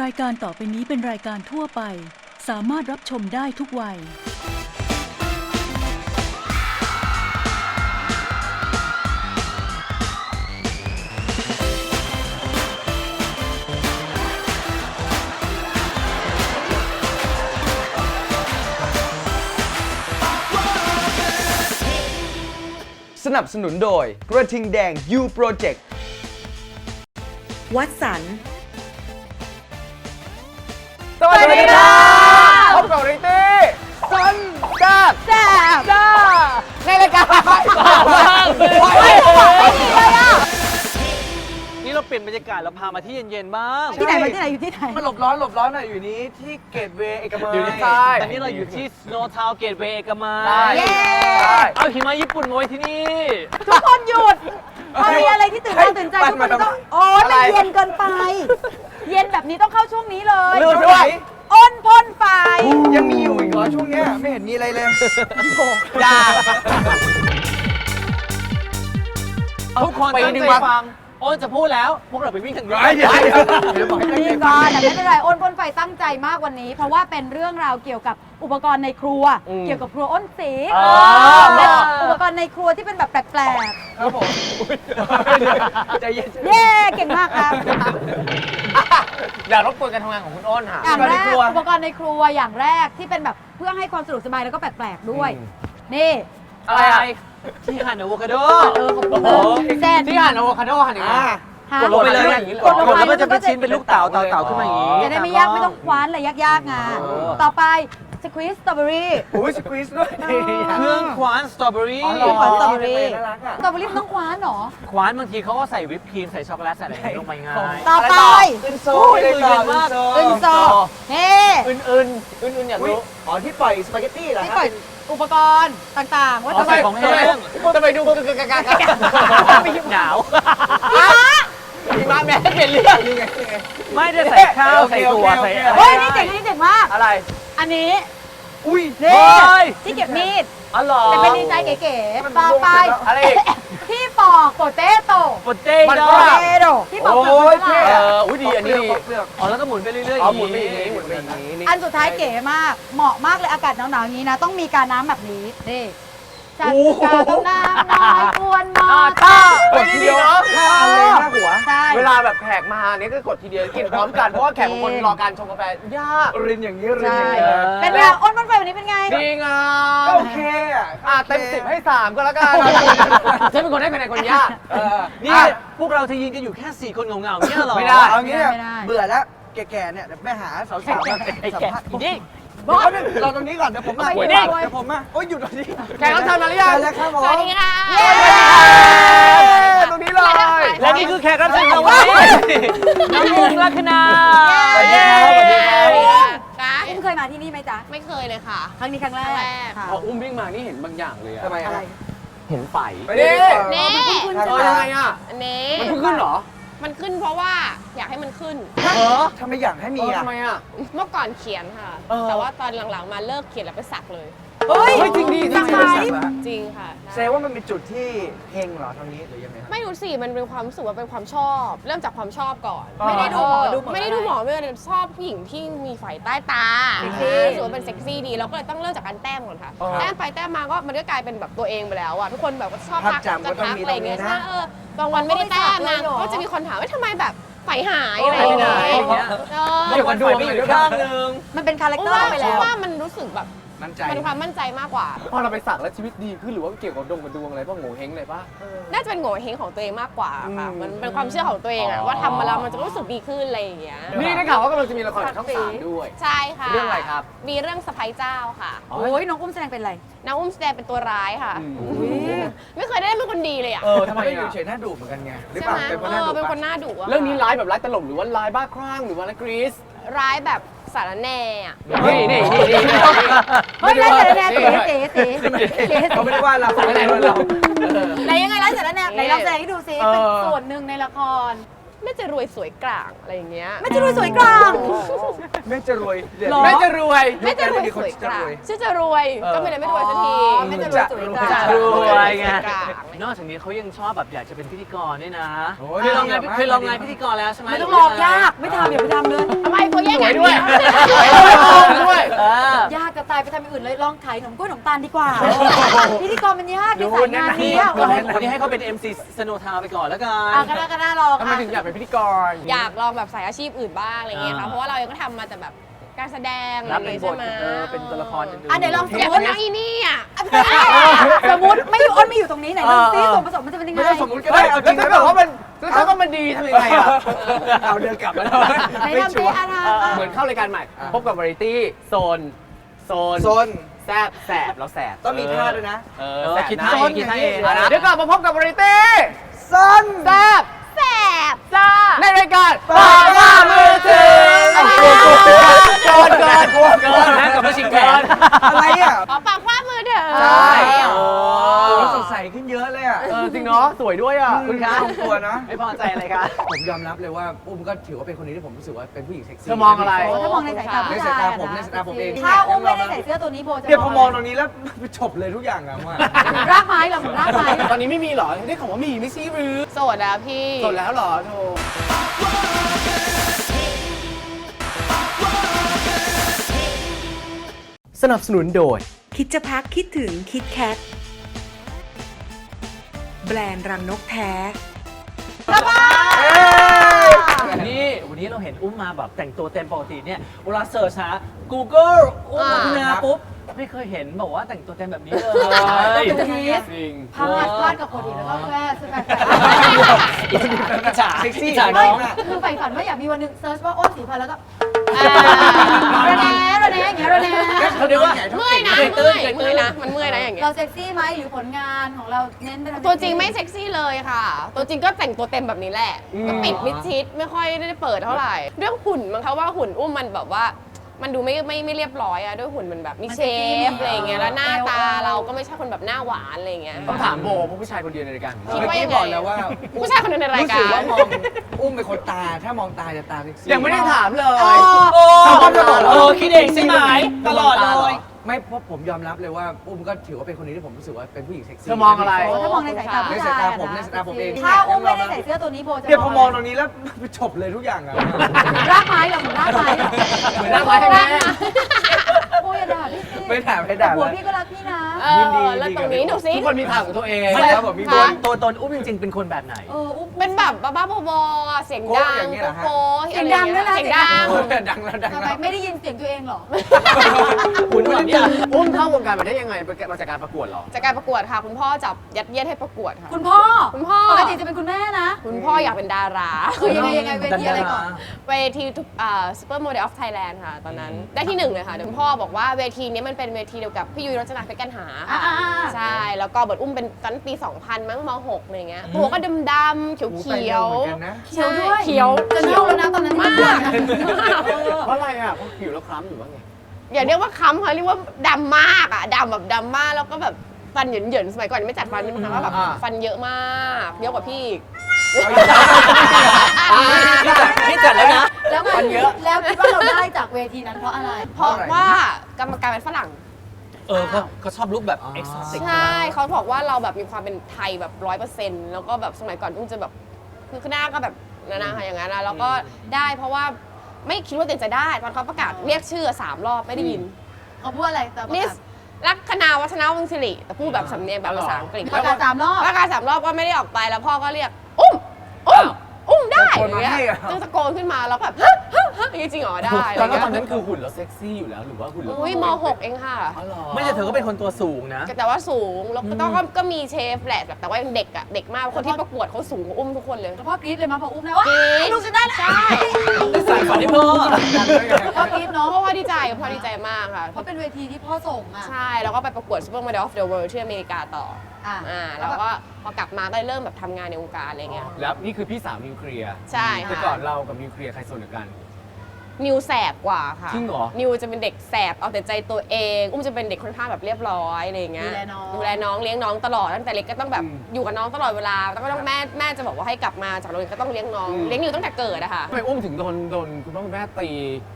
รายการต่อไปนี้เป็นรายการทั่วไป สามารถรับชมได้ทุกวัย สนับสนุนโดยกระทิงแดง U Project วัดสัน พบกับริตี้สันกับแซ่บจ้าในรายการนี่เราเปลี่ยนบรรยากาศเราพามาที่เย็นๆบ้างที่ไหนมาที่ไหนอยู่ที่ไหนมันหลบร้อนหลบร้อนหน่อยอยู่นี้ที่เกตเวย์เอกมัยอยู่ในใช่ตอนนี้เราอยู่ที่ Snow Town Gateway เอกมัใช่ยเย้ใช่เอาหิมะญี่ปุ่นมาไว้ที่นี่ ทุกคนหยุดพอมีอะไรที่ตื่นตาตื่นใจทุกคนต้องโอ้ยมันเย็นเกินไป เย็นแบบนี้ต้องเข้าช่วงนี้เลยลืมด้วย อ้นพ่นไฟยังมีอยู่อีกเหรอช่วงเนี้ยไม่เห็นมีอะไรเลยอย่าทุกคนไปตั้งดีใจกว่าฟังโอ้นจะพูดแล้ว พวกเราไปวิ่งทางนี้เดี๋ยวเดี๋ยวบอกให้ตั้งนี่ใจก่ฟัอนงแต่ไม่เป็นไรอ้นพ่นไฟตั้งใจมากวันนี้ เพราะว่าเป็นเรื่องราวเกี่ยวกับ อุปกรณ์ในครัวเกี่ยวกับครัวอ้นสีอ๋อ และอุปกรณ์ในครัวที่เป็นแบบแปลกครับผมใจเย็นๆ เย้เก่งมากครับอย่ารบกวนการทำงานของคุณอ้นค่ะ อย่างแรกอุปกรณ์ในครัวอุปกรณ์ในครัวอย่างแรกที่เป็นแบบเพื่อให้ความสะดวกสบายแล้วก็แปลกๆด้วย นี่ อะไรที่หั่นอะโวคาโดเออขอบคุณโอ้โหเส้นที่หั่นอะโวคาโดหั่นอย่างนี้อ่าฮะกดลงไปเลยกดลงไปแล้วมันจะเป็นแล้วมันก็จะชิ้นเป็นลูกเต๋าเต๋าเต๋าขึ้นมาอย่างนี้ จะได้ไม่ยากไม่ต้องคว้านอะไรยากๆไงเออ ต่อไป สควีสสตรอเบอรี่โอ้ยสควีสด้วยเครื่องคว้านสตรอเบอรี่อ๋อเหเครื่องคว้านสตรอเบอรี่น่ารักอะสตรอเบอรี่มันต้องคว้านเหรอ คว้านบางทีเขาก็ใส่วิปครีม ใส่ช็อกโกแลตใส่อะไรอย่างนี้ลงไปง่าย ต่อไป อึนโซโอ้ยเลยมือเย็นมาก อึนโซเฮ้อื่นๆอื่นๆอยากอุ๊ยรู้อ๋อที่ปล่อยสปาเกตตี้เหรอที่ฮะเปิดอุปกรณ์ต่างๆ ว่าอ๋อจะใส่ของแห้ง ทำไมดูกึกกึกกักกักกักหนาวพี่ม้า พี่มาแม่เปลี่ยนเรื่องนี่ไงนี่ไง ไม่ได้ใส่ข้าวใส่ถั่วใส่อะไรเฮ้ยนี่เจ๋งนี่เจ๋งมาก อะไร อันนี้อุ้ยนี่เฮ้ย ที่เก็บมีดอ๋อเหรอแต่เป็นดีไซน์เก๋ๆต่อไปอะไรอีกที่ปอกโปเตโต้โปเต้มันโต้ก็เตโต้ที่ปอกเปลือกโอ้ยมันฝรั่งเท่เอออุ้ยดีอันนี้ดีเปลือกอ๋อแล้วก็หมุนไปเรื่อยๆอ๋อหมุนไปอย่างนี้หมุนไปอย่างนี้นี่อันสุดท้ายเก๋มากเหมาะมากเลยอากาศหนาวๆอย่างนี้นะ ต้องมีการน้ำแบบนี้นี่ จัดการต้องน้ำน้อยกวนมอเตอร์เฮ้ยนี่ดีเนาะอันเลยหน้าหัว ใช่เวลาแบบแขกมาเนี่ยก็กดทีเดียวกินพร้อมกัน เพราะว่าแขกบางคนรอการชงกาแฟยากรินอย่างนี้รินใช่อย่างนี้เป็นไงอ้นมันไฟวันนี้เป็นไง ดีงาก็มโอเคอะอะเต็มสิบให้สามก็แล้วกันฉันเป็นคนให้คะแนนคนยากเออนี่พวกเราจะยืนกันอยู่แค่สี่คนเหงาๆเนี่ยเหรอไม่ได้เอางี้ไม่ได้เบื่อแล้วแก่ๆเนี่ยเดี๋ยวไปหาสาวๆมาไอ้สัมแกภาษณ์นี่ เดี๋ยวแป๊บนึงรอตรงนี้ก่อน เดี๋ยวผมมาเอาไปเดี๋ยวด้วยผมมา โอ้ยหยุดตรงนี้แขกรับเชิญมาหรือยังได้แล้วครับผมสวัสดีค่ะเย้ตรงนี้เลย และนี่คือแขกรับเชิญของวันนี้น้องมุงลัคนาเย้สวัสดีคสรัวัสดีบค่ะกาอุ้มเคยมาที่นี่ไหมจ๊ะ ไม่เคยเลยค่ะ ครั้งนี้ครั้งแรกครั้งแรก ค่ะพออุ้มวิ่งมานี่เห็นบางอย่างเลยอะทำไมอะไรอะเห็นไฟไปดินี่เออยังไงอะอันนี้มันเพิ่งขึ้นเหรอ มันขึ้นเพราะว่าอยากให้มันขึ้น เออทำไมอยากให้เอมีออะ ทำไมอะ เมื่อก่อนเขียนค่ะ เออ แต่ว่าตอนหลังๆมาเลิกเขียนแล้วไปสักเลย เฮ้ยเฮ้ยจริงดิจริงสักดิไหมจริงค่ะ แสดงว่ามันเป็นจุดที่เฮงเหรอทางนี้หรือยังไงไม่รู้สิ มันเป็นความรู้สึกว่าเป็นความชอบ เริ่มจากความชอบก่อน อ๋อ ไม่ได้ดูหมอดูหมอไม่ได้ดูหมอไม่ได้ชอบผู้หญิงที่มีไฝใต้ตาเซ็กซี่ รู้สึกว่าเป็นเซ็กซี่ดี เราก็เลยต้องเริ่มจากการแต้มก่อนค่ะแต้มไปแต้มมาก็มันก็กลายเป็นแบบตัวเองไปแล้วอะทุกคนแบบว่าชอบภาพทักจำก็ต้องทักมีอะไรอย่างเงี้ยตรงนี้นะ ใช่เออ บางวันไม่ได้แต้มนะก็จะมีคนถามว่าทำไมแบบไฝหายอะไรไปอย่างไหนเงี้ยอย่างเงี้ยเออเกี่ยวกับดวงไม่อยู่ข้างนึงมันเป็นคาแรคเพเตอราะว่าร์ไปเพแล้วราะว่ามันรู้สึกแบบ มั่นใจ เป็นความมั่นใจมากกว่า พอเราไปสักแล้วชีวิตดีขึ้นหรือว่าเกี่ยวกับดวงกับดวงอะไรป่ะโง่เฮงเลยป่ะ น่าจะเป็นโง่เฮงของตัวเองมากกว่าค่ะ อืมมันเป็นความเชื่อของตัวเองอะอ๋อ ว่าทำมาแล้วมันจะรู้สึกดีขึ้นอะไรอย่างเงี้ยนี่ได้ข่าวว่ากำลังจะมีละครกับช่องสามด้วย ใช่ค่ะเรื่องอะไรครับ มีเรื่องสะพ้ยเจ้าค่ะโอ้ยน้องอุ้มแสดงเป็นอะไร นางอุ้มแสดงเป็นตัวร้ายค่ะ อืมอุ๊ยไม่เคยได้เล่นเป็นคนดีเลยอะเออทำไมไม่อยู่อะเฉยๆหน้าดุเหมือนกันไงหรือใช่เปไหล่ามเป็นคนหน้าดุเออเป็นคนหปะน้าดุอะเรื่องนี้ร้ายแบบร้ายตลกหรือว่าร้ายบ้าคลั่งหรือว่าร้ายกรีซร้ายแบบ สารแหน่อะนี่นี่นี่นี่เฮ้ยไล่เสร็จแล้วแน่ตีตีตีตีเขาไม่ได้ว่าเราไม่ได้เรา ไหนยังไงไล่เสร็จแล้วแน่ไหนลองแสดงให้ดูซิเออเป็นส่วนหนึ่งในละคร แม่จะรวยสวยกลางอะไรอย่างเงี้ยไม่จะรวยสวยกลาง แม่จะรวยเดี๋ยวหรอ แม่จะรวยแม่จะรวยสวยกลางชื่อจะรวยก็ไม่ได้ไม่รวยสักทีไม่จะรวยสวยกลาง จะรวยไงกลางนอกจากนี้เขายังชอบแบบอยากจะเป็นพิธีกรด้วยนะโอ้ยเคยลองงานเดี๋ยวเคยลองงานพิธีกรแล้วใช่ไหมไม่ต้องลองยากไม่ทำอย่าไปทำเลย ทำไมได้สไงวยด้วยสวยด้วย เออยากจะตายไปทำอย่างอื่นเลยลองขายขนมกล้วยขนมตาลดีกว่าพิธีกรมันยากในสายงานนี้นี่อะวันนี้วันนี้ให้เขาเป็น MC สโนทาวไปก่อนแล้วกัอะนก็ได้ก็ได้ลองทำไมอะถึงอยากเป็นพิธีกร อยากลองแบบสายอาชีพอื่นบ้างอะไรเงี้ยค่ะอ่า เพราะว่าเราเองก็ทำมาแต่แบบการแสดงอะไรรับเป็นเงี้ยบใช่ทไหมเออเป็นตัวละครอื่นๆ อะเดี๋ยวลองสมอยากมเป็นติน้องอีนี่อะ สมมติไม่อยู่อ้นไม่อยู่ตรงนี้ไหนลองซิเออ ส่วนผสมมันจะเป็นยังไง ไม่ต้องสมมติก็เฮ้ได้ยเอาจแล้ริวงถ้านะเกิดว่ามันแล้วถ้าก็มันดีทำยังไงอะเอาเดินกลับมาแล้วไหนทำซิอาทำอะเหมือนเข้ารายการใหม่ พบกับวาไรตี้โซนโซนโซน แซบแสบเราแสบต้องมีท่าด้วยนะเอเอออแสบคิดนะท่าเองคิดท่าเองเอานะเดี๋ยวกลับมาพบกับวาไรตี้ซนแซบ แสบซ่าในรายการปากว่ามือถือเกินเกินเกินเกินเกินนะกับมาชิงแขนอะไรอะขอปากคว้ามือเถอะใช่โอ้โอ้ นาะสวยด้วยอะคุณครับตัวนะ ไม่พอใจอะไรคะผมยอมรับเลยว่าอุ้มก็ถือว่าเป็นคนนี้ที่ผมรู้สึกว่าเป็นผู้หญิงเซ็กซี่เธอมองอะไร โอ้ถ้ามองในสายตาผู้ในชาสายยตาอะผมในสายตาผมเองถ้าอุ้มไม่ได้ใส่เสื้อตัวนี้โบจะเนี่ยพอมองตรงนี้แล้วจบเลยทุกอย่างอะว่า รากไม้เหรอเหมือนรากไม้ตอนนี้ไม่มีเหรอได้ข่าวว่ามีไม่ใช่หรือโสดแล้วพี่สดแล้วเหรอโธ่สนับสนุนโดย คิดจะพักคิดถึงคิดแคท แบรนด์รังนกแท้ นี่วันนี้เราเห็นอุ้มมาแบบแต่งตัวเต็มปกติเนี่ยเวลาเสิร์ชหา Google อุ้มอ่าพัฒนาปุ๊บไม่เคยเห็นบอกว่าแต่งตัวเต็มแบบนี้เลยเป็นทีสจริงพาดพาดกับคนอื่นแล้วก็แค่สแปดอิจฉาเซ็กซี่อิจฉาไม่น้อง คือใฝ่ฝันว่าอยากมีวันหนึงเซิร์ชว่าโอ้สีพันแล้วก็อ่าระแนระแน อย่างเงี้ยระแนเขาเรียกว่า เมื่อยนะเคยตื้เมื่อนยเคยตื้เมื่อยนนะ มันเมื่อยนะอย่างเงี้ย เราเซ็กซี่ไหมหรือผลงานของเราเน้นไปทางตัวจริงไม่เซ็กซี่เลยค่ะ ตัวจริงก็แต่งตัวเต็มแบบนี้แหละ ก็ปิดมิดชิดไม่ค่อยได้เปิดเท่าไหร่ เรื่องหุ่นมั้งคะว่าหุ่นอุ้มมันแบบว่า มันดูไม่ไม่ไม่เรียบร้อยอะด้วยหุ่นมันแบบมีเชฟอะไรอย่างเงี้ยแล้วหน้าตาเราก็ไม่ใช่คนแบบหน้าหวานอะไรอย่างเงี้ย ต้องถามโบเพราะผู้ชายคนเดียวในรายการของคิดเราว่าเมื่อยักี้งไง บอกแล้วว่าผู้ชายคนหนึงในรายรู้กาสึกรว่ามองอุ้มเป็นคนตา ถ้ามองตาจะตาเซ็กซี่ยังไม่ได้ถามเลย โอ้ทำตลอดเหรอเออคิดเองใช่ไหมตลอดเลย ไม่เพราะผมยอมรับเลยว่าอุ้มก็ถือว่าเป็นคนนี้ที่ผมรู้สึกว่าเป็นผู้หญิงเซ็กซี่เธอมองอะไร โอ้ถ้ามองในสายตาผู้ในชาสายยตาอะผมในสายตาผมเองถ้าอุ้มไม่ได้ใส่เสื้อตัวนี้โบจะเนี่ยพอมองตรงนี้แล้วจบเลยทุกอย่างอะ รากไม้เหรอเหมือนรากไม้เหมือนรากไม้ให้แม่โอ้ยอย่าด่าพี่สิไม่ด่าไม่ด่าแต่ผัวเลยพี่ก็รักพี่นะ เออแล้วตรงนี้ดูสิทุกคนมีทางของตัวเองไม่ครับผมมีบค่ะนตัวตนอุ้มจริงๆ เป็นคนแบบไหน เอออุ้ม เป็นแบบบ้าๆบอๆเสียงดังโก้อย่างเงี้ยเหรอฮะโป๊ะๆเสียงดังด้วยนะ เสียงดังโอ้ยดังแล้วดังทำไมแล้ว ไม่ได้ยินเสียงตัวเองเหรอ การมาได้ยังไงมาจากการประกวดเหรอ จากการประกวดค่ะ คุณพ่อจับยัดเยียดให้ประกวดค่ะ คุณพ่อคุณพ่อ ปกติจะเป็นคุณแม่นะ คุณพ่ออยากเป็นดารา คือยังไงยังไงเวทีอะไรก่อน เวทีทุกอ่าซูเปอร์โมเดลออฟไทยแลนด์ค่ะ ตอนนั้นได้ที่หนึ่งเลยค่ะเดี๋ยวคุณพ่อบอกว่าเวทีนี้มันเป็นเวทีเดียวกับพี่ยุ้ยรจนาเพชรกันหาอ่าอ่าอ่า ใช่ แล้วก็เบิร์ดอุ้มเป็นตอนนนปี 2000 มั้งม .6 อะไรเงี้ย ตัวก็ดำๆเขียวโอ้เขียวไปเร็วเหมือนกันนะเขียวด้วยเขียวจะเน่าแล้วนะตอนนั้นมาก เพราะอะไรอะ เพราะผิวแล้วคล้ำหรือว่าไง อย่าเรียกว่าค้ำค่ะเรียกว่าดำมากอะดำแบบดำมากแล้วก็แบบฟันเหยินๆสมัยก่อนยังไม่จัดฟันนี่มันก็แบบอ่า ฟันเยอะมากเยอะกว่าพี่อีกนี่จัดแล้วนะ แล้วมันเยอะ แล้วคิดว่าเราได้จากเวทีนั้นเพราะอะไร เพราะว่ากรรมการเป็นฝรั่ง เออเขาเขาชอบลุกแบบเอ็กซ์ติกใช่เขาบอกว่าเราแบบมีความเป็นไทยแบบร้อยเปอร์เซ็นต์แล้วก็แบบสมัยก่อนอุ้มจะแบบคือหน้าก็แบบนานาค่ะอย่างนั้นนะแล้วก็ได้เพราะว่า ไม่คิดว่าตัวเองจะได้ตอนเขาประกาศเรียกชื่อสามรอบไม่ได้ยินเขาพูดอะไรแต่ประนิกาสศลักษณาวัฒนาวงศ์สิริแต่พูดแบบสำเนียงแบบภาษาอังกฤษ ประกาศสามรอบประกาศสามรอบก็ไม่ได้ออกไปแล้วพ่อก็เรียก อุ้ม อุ้ม อุ้มได้ตะโกนมาอย่างให้เงี้ยเหรอจึงตะโกนขึ้นมาแล้วแบบฮะฮะฮะอย่างงี้ จริงเหรอได้ตอนนั้นอะไรตอนเงี้ยนั้นคือหุ่นแล้วเซ็กซี่อยู่แล้วหรือว่าหุ่นแล้วอุ้ยม .6 เองค่ะ อ๋อเหรอไม่แต่เธอก็เป็นคนตัวสูงนะ แต่ว่าสูง แล้วก็ต้องก็ก็มีเชฟแหละแต่ว่ายังเด็กอะเด็กมาก คนที่ประกวดเขาสูงกว่าอุ้มทุกคนเลย แล้วพ่อกรี๊ดเลยมาพออุ้มนะว่ากรี๊ด ลูกฉันได้แล้วใช่ใส่ฝันให้พ่อพ่อกรี๊ดเนาะเพราะว่าดีใจพ่อดีใจมากค่ะ เพราะเป็นเวทีที่พ่อส่งอะ ใช่ แล้วก็ไปประกวด Super Model of the World ที่อเมริกาต่ออะอ่าแล้วก็พอกลับมาก็เริ่มแบบทำงานในวงการอะไรเงี้ย แล้วนี่คือพี่สาวนิวเคลียร์ใช่แต่ค่ะก่อนเรากับนิวเคลียร์ใครสนิทกัน นิวแสบกว่าค่ะจริงเหรอนิวจะเป็นเด็กแสบเอาแต่ใจตัวเอง อุ้มจะเป็นเด็กค่อนข้างแบบเรียบร้อยอะไรอย่างเงี้ยดูแลน้อง ดูแลน้องเลี้ยงน้องตลอดตั้งแต่เล็กก็ต้องแบบอืมอยู่กับน้องตลอดเวลาแล้วก็ต้องแม่แม่จะบอกว่าให้กลับมาจากโรงเรียนก็ต้องเลี้ยงน้องอืม เลี้ยงนิวตั้งแต่เกิดอะค่ะ ทำไมอุ้มถึงโดนโดนคุณพ่อคุณแม่ตี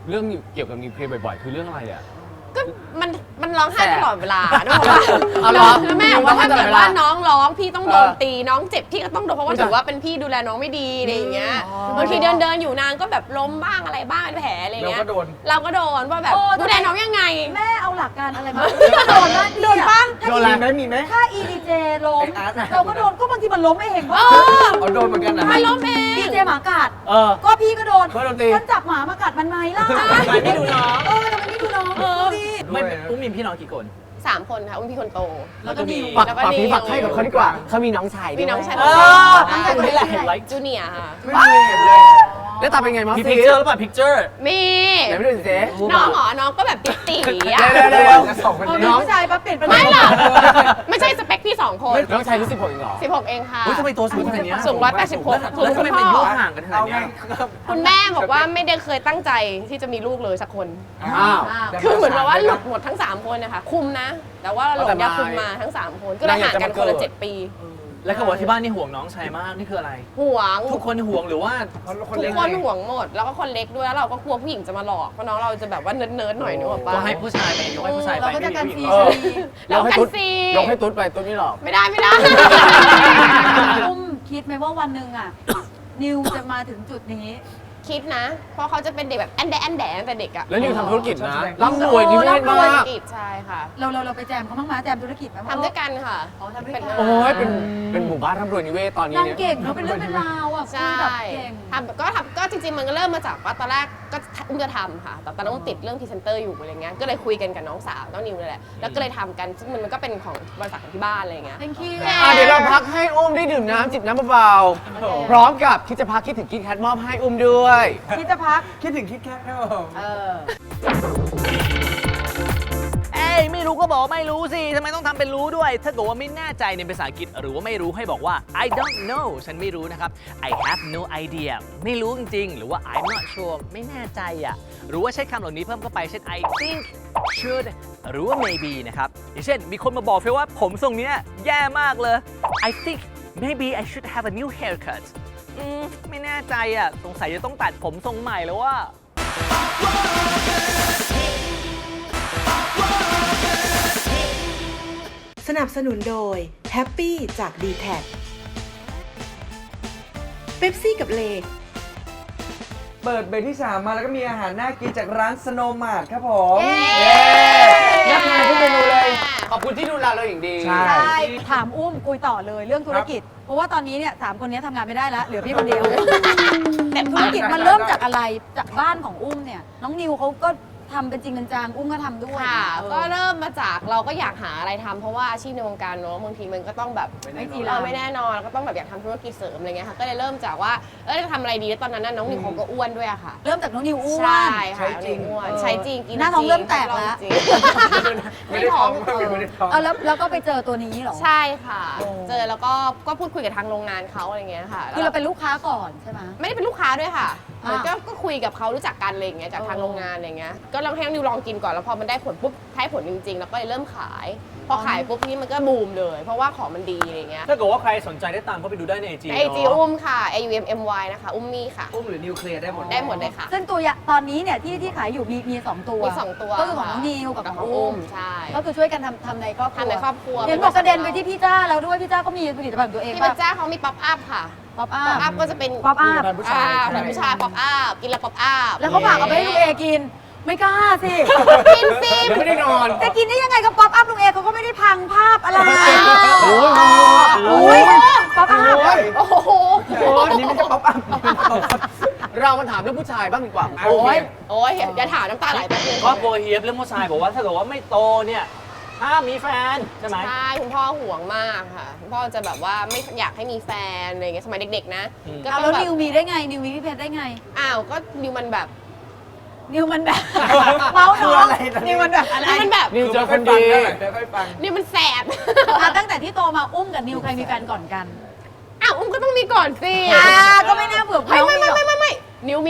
เรื่องเกี่ยวกับนิวเคลียร์บ่อยๆ คือเรื่องอะไรอะก็ มันมันร้องไห้แสบตลอดเวลาด้วยว่าเอาเหรอแล้วแม่ร้ว่าองไห้ถ้าตลอดเกิดเวลาว่าน้องร้องพี่ต้องโดนเออตีน้องเจ็บพี่ก็ต้องโดนเพราะว่าถือว่าเป็นพี่ดูแลน้องไม่ดีอะไรอย่างเงี้ยอ๋อบางทีเดินเดินอยู่นางก็แบบล้มบ้างอะไรบ้างเป็นแผลอะไรเงี้ยเราก็โดนเราก็โดนว่าแบบโอ้ดูแลน้องยังไง แม่เอาหลักการอะไรมาพี่ก็โดนบ้างโดนบ้างถ้าโดนอะไรไหมมีไหมถ้า EDJ ล้มไอ้อาร์ตอะเราก็โดนก็บางทีมันล้มเองเอว่าอเอาโดนเหมือนกันนะไม่ล้มเองดีเจหมากัดเออก็พี่ก็โดนก็โดนตีฉันจับหมามากัดมันไหมล่ะทำไมไม่ดูน้องเออทำไมไม่ ดูน้องเออดิไม่อุ้มมีพี่น้องกี่คน สามคนค่ะอุ้มพี่คนโต แล้วก็มีปักแล้วก็ปักนิวพี่ปักให้กับเขาดีกว่า เขามีน้องชายด้วยมีน้องชายเอคนอโตคนนี้แหละเห็นไลค์จูเนียร์ค่ะ ไม่มีเห็นเลย แล้วตาเป็นไงมั้งมีสิพิกเจอร์หรือเปล่าพิกเจอร์มีไหนไม่ดูสิเจ๊น้องเหรอน้องก็แบบติ๊ตีเดี๋อะยวเดี๋ยวเดี๋ยวสองคนพอมีนี้ผู้ชายปั๊บเปลี่ยนไปไม่หรอกไม่ใช่สเปคพี่สองคนน้องชายอายุสิบหกเองเหรอ16เองค่ะอุ้ยทำไมตัวสูงขนาดเนี้ยสูง186แล้วทำไมเป็นยุคห่างกันขนาเอาดไงเนี้ยครับคุณแม่บอกว่าไม่ได้เคยตั้งใจที่จะมีลูกเลยสักคนอ้าวคือเหมือนแบบว่าหลุดหมดทั้ง3คนนะคะคุมนะ แต่ว่าหลงยาคุมมาทั้ง3คนก็เลยห่างกันคนละ7ปี แล้วเขาบอกว่าที่บ้านนี่ห่วงน้องชายมากนี่คืออะไร ห่วง ทุกคนห่วงหรือว่าคนทุกเล็กคนห่วงหมด แล้วก็คนเล็กด้วยแล้วเราก็กลัวผู้หญิงจะมาหลอกเพราะน้องเราจะแบบว่าเนิร์ดๆหน่อยนึกออกปะก็ให้ผู้ชายไปยกให้ผู้ชายไปเราก็จะการซีไม่มีผู้หญิงซีแล้วให้กันตุ๊ดซียกให้ตุ๊ดไปตุ๊ดไม่หรอก ไม่ได้ไม่ได้อุ้มคิดไหมว่าวันหนึ่งอะ นิวจะมาถึงจุดนี้ คิดนะ เพราะเขาจะเป็นเด็กแบบแอนแดแอนแดตั้งแต่เด็กอะแล้วนิวทำธุรกิจนะร่ำรวยนิวเล่นธุรมากกิจใช่ค่ะเราเราเราไปแจมเขาบ้างไหมแจมธุรกิจไหมทำด้วยกันค่ะ อ๋อทำด้วยกัน โอ้ยเป็นเป็นหมู่บ้านร่ำรวยนิเวศตอนนี้นางเนี่ย เก่งเขาเป็นเรื่องเป็นราวอะใช่ คุยแบบเก่ง ทำก็ทำก็จริงๆ มันก็เริ่มมาจากว่าตอนแรกก็อุ้มจะทำค่ะ แต่ตอนนั้นอุ้มติดเรื่องพรีเซนเตอร์อยู่อะไรเงี้ย ก็เลยคุยกันกับน้องสาวน้องนิวนี่แหละ แล้วก็เลยทำกัน ซึ่งมันก็เป็นของบริษัทของที่บ้านอะไรเงี้ย thank you อะเดี๋ยวเราพักให้อุ้มได้ดื่มน้ำจิบน้ำเบาๆพร้อมกับคิดจะพักคิดถึงกินแคทมอบให้อุ้มด้วย คิดจะพัก คิดถึงคิดแค่ครับผม เออเอ้ ย ไม่รู้ก็บอกไม่รู้สิทำไมต้องทำเป็นรู้ด้วย ถ้าเกิดว่าไม่แน่ใจในภาษาอังกฤษหรือว่าไม่รู้ให้บอกว่า I don't know ฉันไม่รู้นะครับ I have no idea ไม่รู้จริงๆ หรือว่า I'm not sure ไม่แน่ใจอะ หรือว่าใช้คำเหล่านี้เพิ่มเข้าไป เช่น I think should หรือว่า maybe นะครับอย่างเช่น มีคนมาบอกเฟยว่าผมทรงเนี้ยแย่มากเลย I think maybe I should have a new haircut อืม ไม่แน่ใจอะ สงสัยจะต้องตัดผมทรงใหม่แล้วว่า สนับสนุนโดย Happy จาก d t แทเป๊ปซี่กับเลเปิดเบรกที่ 3 มาแล้วก็มีอาหารน่ากินจากร้านสโนมาร์ทครับผมน่าทานทุกเมนูเลย ขอบคุณที่ดูแลเราอย่างดี ใช่ ใช่ถามอุ้มคุยต่อเลยเรื่องธุรกิจ เพราะว่าตอนนี้เนี่ยสามคนนี้ทำงานไม่ได้แล้วเหลือพี่คนเดียวแต่ธุรกิจมันเริ่มจากอะไรจากบ้านของอุ้มเนี่ย น้องนิวเขาก็ ทำเป็นจริงเป็นจังอุ้มก็ทำด้วยค่ะ เออ ก็เริ่มมาจากเราก็อยากหาอะไรทำเพราะว่าอาชีพในวงการเนอะบางทีมันก็ต้องแบบไม่ทีเราละไม่แน่นอนเราก็ต้องแบบอยากทำธุรกิจเสริมอะไรเงี้ยค่ะก็เลยเริ่มจากว่าเออจะทำอะไรดีแล้วตอนนั้นน่ะน้องนิวเขาก็อ้วนด้วยอะค่ะเริ่มจากน้องนิวอ้วน ใช่ค่ะใช้จริงน้อนิวอ้วนเออใช้จริงกินหน้าท้องจริเริ่มแตกแล้ว จริง ไม่ได้ท้องไม่ได้ท้อง เออแล้วแล้วก็ไปเจอตัวนี้เหรอ ใช่ค่ะ โอ้ เจอแล้วก็ก็พูดคุยกับทางโรงงานเขาอะไรเงี้ยค่ะคือเราเป็นลูกค้าก่อนใช่ไหม ไม่ได้เป็นลูกค้าด้วยค่ะอ่า เหมือนก็ก็คุยกับเขารู้จักกันอะไรอย่างเงี้ยจากทางเออโรงงานอะไรเงี้ยก็ลองให้น้องนิวลองกินก่อนแล้วพอมันได้ผลปุ๊บให้ผลจริงๆ แล้วก็เลยเริ่มขาย พอขายปุ๊บนี่มันก็บูมเลย เพราะว่าของมันดีอะไรเงี้ยถ้าเกิดว่าใครสนใจได้ตามเข้าไปดูได้ในไอจีไอจีอุ้มค่ะ A U M M Y นะคะ อุ้มมี่ค่ะ อุ้มหรือนิวเคลียร์ได้หมดได้หมดเลยค่ะ ซึ่งตัวอย่างตอนนี้เนี่ยที่ที่ขายอยู่มีมีสองตัวมีสองตัวก็คือของน้องนิวกับกับขขอองงอุ้อุ้มมใช่ก็คือช่วยกันทำทำในครอบครัวทำในครอบครัวเห็นบอกกระเด็นไปที่พี่จ้าแล้วด้วยพี่จ้าก็มีผลิตภัณฑ์ของตัวเองที่ป่ะเป็นจ้าเขามีป๊อปอัพค่ะ ป๊อปอัป๊อปอัพพก็จะเป็นป๊อปอัพผู้ชายอ่ใช่ของผู้ชายป๊อปอัพกินแล้วป๊อปอัพแล้วเขาฝากเอาไปให้ลุงเอกิน ไม่กล้าสิกินสิเดี๋ยวไม่ได้นอน จะกินได้ยังไงกับป๊อปอัพลุงเอเขาก็ไม่ได้พังภาพอะไรโอ้ยโอ้ยป๊อปอัพ โอ้โห อันนี้ไม่ใช่ป๊อปอัพเรามาถามเรื่องผู้ชายบ้างดีกว่า โอ้ยโอ้ยอย่าถามน้ำตาไหลแบบนึง ก็โกเฮียบเรื่องผู้ชายบอกว่าถ้าเกิดว่าไม่โตเนี่ย ห้ามมีแฟนใช่ไหม ใช่คุณพ่อห่วงมากค่ะคุณพ่อจะแบบว่าไม่อยากให้มีแฟนอะไรเงี้ยสมัยเด็ก ๆ นะอืม ก็เอาต้อแล้วงแบบนิวมีได้ไง นิวมีพี่เพชรได้ไง อ้าวก็นิวมันแบบนิวมันแบบ เมาส์คือน้องอะไรตอนนี้ นิวมันแบบอะไรนิวมันแบบนิวเจอคนดีเดี๋ยวค่อยฟัง นิวมันแสบ อะตั้งแต่ที่โตมาอุ้มกับนิวใครมีแฟนก่อนกัน อ้าวอุ้มก็ต้องมีก่อนสิ อ่าก็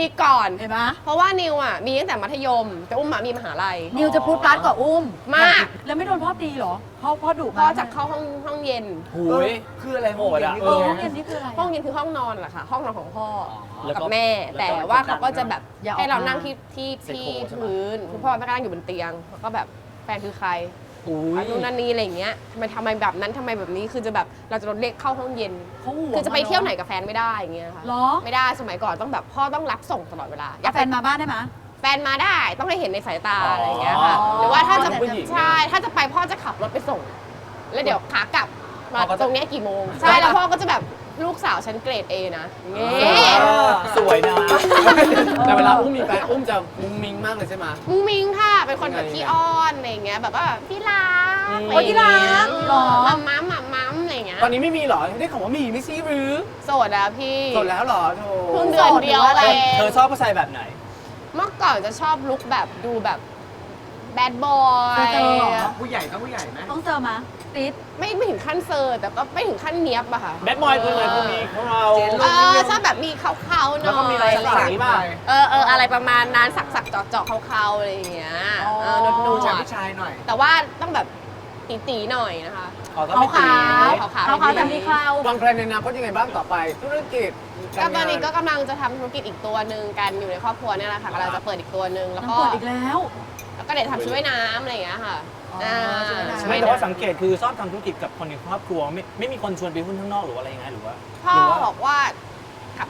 มีก่อน เห็นไหมเพราะว่านิวอะมีตั้งแต่มัธยม แต่อุ้มอะมีมหาลัย นิวจะพูดปาร์ตกว่าอุ้มมาก แล้วไม่โดนพ่อตีเหรอพ่อพ่อดุพ่อจากเข้าห้องห้องเย็น หูยคืออะไรโหดอะเออห้องเย็นนี่คืออะไรห้องเย็นคือห้องนอนแหละค่ะ ห้องนอนของพ่อแล้วก็กับแม่ แล้วก็แต่ว่าเขาก็จะแบบอย่าออกให้เรามานั่งที่ที่เซ็ตที่โคใช่ไหมพื้นคุณพ่อแม่ก็นั่งอยู่บนเตียงแล้วก็แบบฟนคือใคร นู่นนั่นนี่อะไรอย่างเงี้ยทำไมทำไมแบบนั้นทำไมแบบนี้คือจะแบบเราจะลดเลขเข้าห้องเย็น เขาห่วงคือจะไปเที่ยวไหนกับแฟนไม่ได้อย่างเงี้ยค่ะเหรอไม่ได้สมัยก่อนต้องแบบพ่อต้องรับส่งตลอดเวลาอยากแฟนมาบ้านได้ไหม แฟนมาได้ต้องให้เห็นในสายตาอะไรอย่างเงี้ยค่ะหรือว่าถ้าจะผู้หญิงใช่ถ้าจะไปพ่อจะขับรถไปส่ง แล้วเดี๋ยวขากลับมาพ่อก็จะ ตรงเนี้ยกี่โมง ใช่แล้วพ่อก็จะแบบ ลูกสาวฉันเกรด A นะเงี้ยสวยนะ แต่เวลาอุ้มมีแฟนอุ้มจะมุ้งมิ้งมากเลยใช่ไหม มุ้งมิงค่ะ เป็นคนแบบยังไงขี้อ้อนอะไรอย่างเงี้ย แบบว่าแบบที่รักโอ้ยที่รักเหรอ มัมมัมมัมมัมอะไรอย่างเงี้ย ตอนนี้ไม่มีเหรอ ได้ข่าวว่ามีไม่ใช่หรือโสดแล้วพี่สดแล้วเหรอโธ่เพิ่งเดือนเดียวเองเธอชอบผู้ชายแบบไหน เมื่อก่อนจะชอบลุคแบบดูแบบแบดบอยเจอเหรอ ผู้ใหญ่ต้องผู้ใหญ่ไหมต้องเจอมา ติดไม่ไม่ถึงขั้นเซอร์แต่ก็ไม่ถึงขั้นเนี้ยบอะค่ะแบดบอยคืออะไรคือมีของเราเออชอบแบบมีเขาๆหน่อยแล้วก็มีลายสักๆนี่ป่ะ เออเอออะไรประมาณนั้นสักสักๆเจาะเจาะๆเขาๆอะไรอย่างเงี้ยเออนุ่นผู้ชายๆผู้ชายหน่อย แต่ว่าต้องแบบตีๆหน่อยนะคะอ๋อก็ขาไม่วตีขาวขาวๆขาวขาวแต่มีคราว วางแผนในอนาคตยังไงบ้างต่อไป ธุรกิจก็ารตอนนี้งาก็กำลังจะทำธุรกิจอีกตัวหนึ่งกันอยู่ในครอบครัวเนี่ยแหละค่ะกำลังจะเปิดอีกตัวหนึ่งแล้วน้ำก็เปิดอีกแล้วแล้วก็เดี๋ยวทำชุดว่ายน้ำอะไรอย่างเงี้ยค่ะ อ๋อชุดว่ายน้ำชุดไม่ว่ายแต่ว่าน้ำสังเกตคือชอบทำธุรกิจกับคนในครอบครัวไม่ไม่มีคนชวนไปหุ้นข้างนอกหรือว่าอะไรยังไงหรือว่าพ่อหรือว่าบอกว่า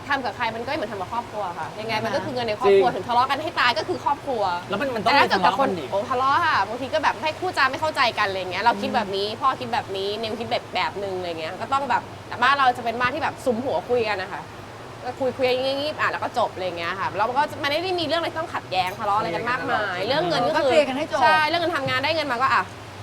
ทำกับใครมันก็เหมือนทำกับครอบครัวค่ะ ยังไงมันก็คือเงินในครอบครัวถึงทะเลาะกันให้ตายก็คือครอบครัว แล้วมันมันต้องแต่มีถ้าเกิทะดกับเลาะคกันนดิโอ้ทะเลาะค่ะบางทีก็แบบให้คู่จาไม่เข้าใจกันอะไรเงี้ยเราคิดแบบนี้พ่อคิดแบบนี้เนวคิดแบบแบบนึงอะไรเงี้ยก็ต้องแบบแต่บ้านเราจะเป็นบ้านที่แบบสุมหัวคุยกันนะคะก็ คุยคุยงีบๆอะแล้วก็จบอะไรเงี้ยค่ะแล้วก็มันไม่ได้มีเรื่องอะไรต้องขัดแย้งทะเลาะอะไรกันมากมาย เรื่องเงินก็ก็คือเคลียร์กันให้จบ ใช่เรื่องเงินทำงานได้เงินมาก็อะ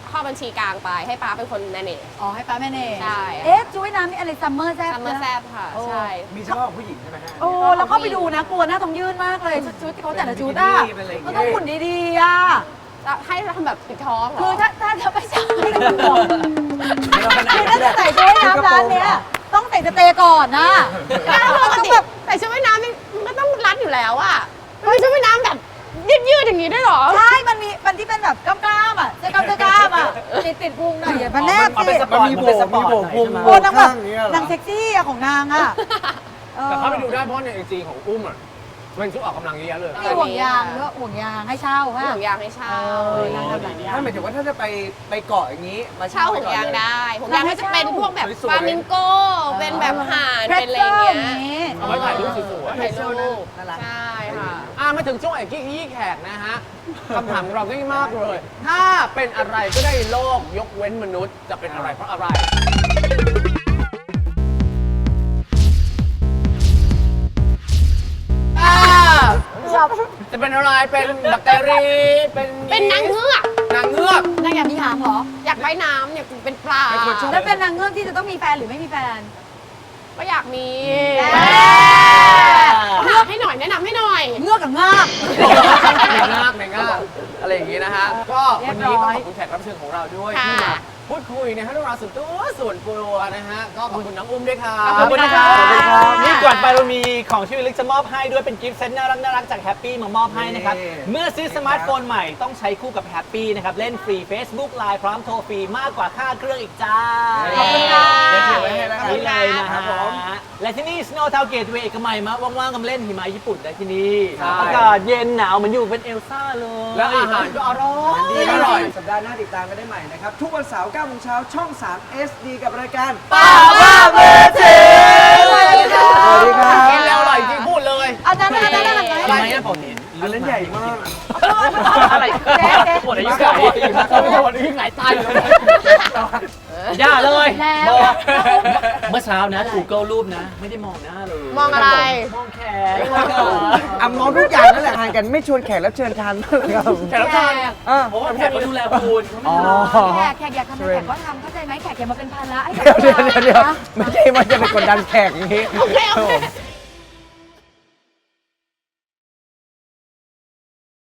เข้าบัญชีกลางไปให้ป้าเป็นคน manage อ๋อ ให้ป้าแม่เน่ใช่ เอ๊ะจุ้ยน้ำนี่อะไรซัมเมอร์แซ่บซัมเมอร์นะ แซบค่ะ โอ้ ใช่ มีเฉพาะของผู้หญิงใช่ไหมฮะ โอ้แล้วเข้าไปดูนะกลัวหน้าท้องยื่นมากเลยชุดชุดที่เขาแต่ละชุดอะเป็นอะไรอย่างเงี้ก็ย ต้องหุ่นดีๆอะให้ทำแบบปิดท้องเหรคืออถ้าถ้าจะไม่ใช่คือถ้าจะใส่ชุดว่ายน้ำร้านเนี้ยต้องใส่สเตย์ก่อนนะปกติแต่ชุดว่ายน้ำนี่มันก็ต้องรัดอยู่แล้วอะมันเป็นชุดว่ายน้ำแบบยืดๆอย่างนี้ด้วยเหรอ ใช่ มันมีมันที่เป็นแบบกล้ามๆอะเสื้อกล้ามเสื้อกล้ามอะติดติดพุงหน่อยอย่ามาแนบเอาสิเป็นสปอร์ตมีมันโบเป็นสปอมีร์ตโบหน่อยพุงใช่ไหมโอ้นางแบบข้างอย่างเงี้ยเหรอนางเซ็กซี่อะของนางอะออแต่เข้าไปดูได้เพราะในไอจีของอุ้มอะ เป็นชุดออกกำลังเยอะแยะเลยมีห่วงยางด้วยห่วงยางให้เช่าฮะห่วงยางให้เช่าเออนางทำหลายอย่างถ้าหมายถึงว่าถ้าจะไปไปเกาะอย่างนี้ มาเช่าเช่าห่วงยางได้ได้ ห่วงยางก็จะเป็นพวกแบบสวยๆฟามิงโก้ เป็นแบบห่านเพรเป็นสอะไรเซอลย่างอย่างเงี้ยนี้เอาไว้ถ่ายรูปสวยๆ ถ่ายรูปน่ารัก ใช่ค่ะ อ่ามาถึงช่วงไอ้กี้ยี่แขกนะฮะ คำถามของเราง่ายมากเลย ถ้าเป็นอะไรก็ได้โลกยกเว้นมนุษย์จะเป็นอะไรเพราะอะไร จะเป็นอะไร เป็นแบคทีรีเป็นเป็นนางเงือกนางเงือกนางอยากมีหางเหรอ อยากว่ายน้ำเนี่ยเป็นปลา แล้วเป็นนางเงือกที่จะต้องมีแฟนหรือไม่มีแฟน ก็อยากมีแน่เลือกให้หน่อยแนะนำให้หน่อย เงือกกับเงือกในงากในงากอะไรอย่างนี้นะฮะ ก็วันนี้ก็ขอบคุณแขกรับเชิญของเราด้วยค่ะที่มาพูดคุยนะฮะเรื่องราวส่วนตัวส่วนตัวนะฮะก็ขอบคุณน้องอุ้มด้วยค่ะขอบคุณนะครับขอบคุณครับ นี่ก่อนไปเรามีของที่ระลึกจะมอบให้ด้วยเป็นกิฟต์เซตน่ารักน่ารักจากแฮปปี้มามอบให้นะครับ นี่ เมื่อซื้อสมาร์ทโฟนใหม่ต้องใช้คู่กับแฮปปี้นะครับ เล่นฟรี Facebook Line พร้อมโทรฟรีมากกว่าค่าเครื่องอีกจ้า ขอบคุณครับเดี๋ยวเก็บไว้ให้แล้วกัน นี่เลยนะคครัรับบผมและที่นี่ Snow Town Gateway เอกมัยมาว่างๆกันเล่นหิมะญี่ปุ่นได้ที่นี่ ใช่ อากาศเย็นหนาวเหมือนอยู่เป็นเอลซ่าเลยแล้วอาหารก็อร่อย ดีออร่ร่ออยยสัปดาห์หน้าติดตามกันได้ใหม่นะครับ ทุกวันเสาร์9โมงเช้าช่อง 3 SD กับรายการป้าป้าเบอร์เทสวัสดีค่ะสวัสดีครับกินแล้วอร่อยจริงพูดเลยอาจารย์อาจารย์อาจารย์ทำไมอะผมเห็นอันนั้นใหญ่มากอะไรเจ๊เจ๊หมดอายุยิ่งไขไก่เขาไม่ใช่วันนี้ไก่ตายเลยย่าเลยแล้วบอกเมื่อเช้านะ Google รูปนะ ไม่ได้มองหน้าเลย มองอะไรมองแข กอะมองทุกอย่างนั่นแหละห่างกันไม่ชวนแขกรับเชิญทานครับแขกรับเชิญอะเพราะว่าแขกเขาดูแลคุณอ๋อแขกแขกอยากทำอะไรแขกก็ทำเข้าใจไหมแขกอย่ามาเป็นภาระให้กับเดี๋ยวเดี๋ยวเดี๋ยวไม่ใช่ว่าจะไปกดดันแขกอย่างนี้โอเคโอเค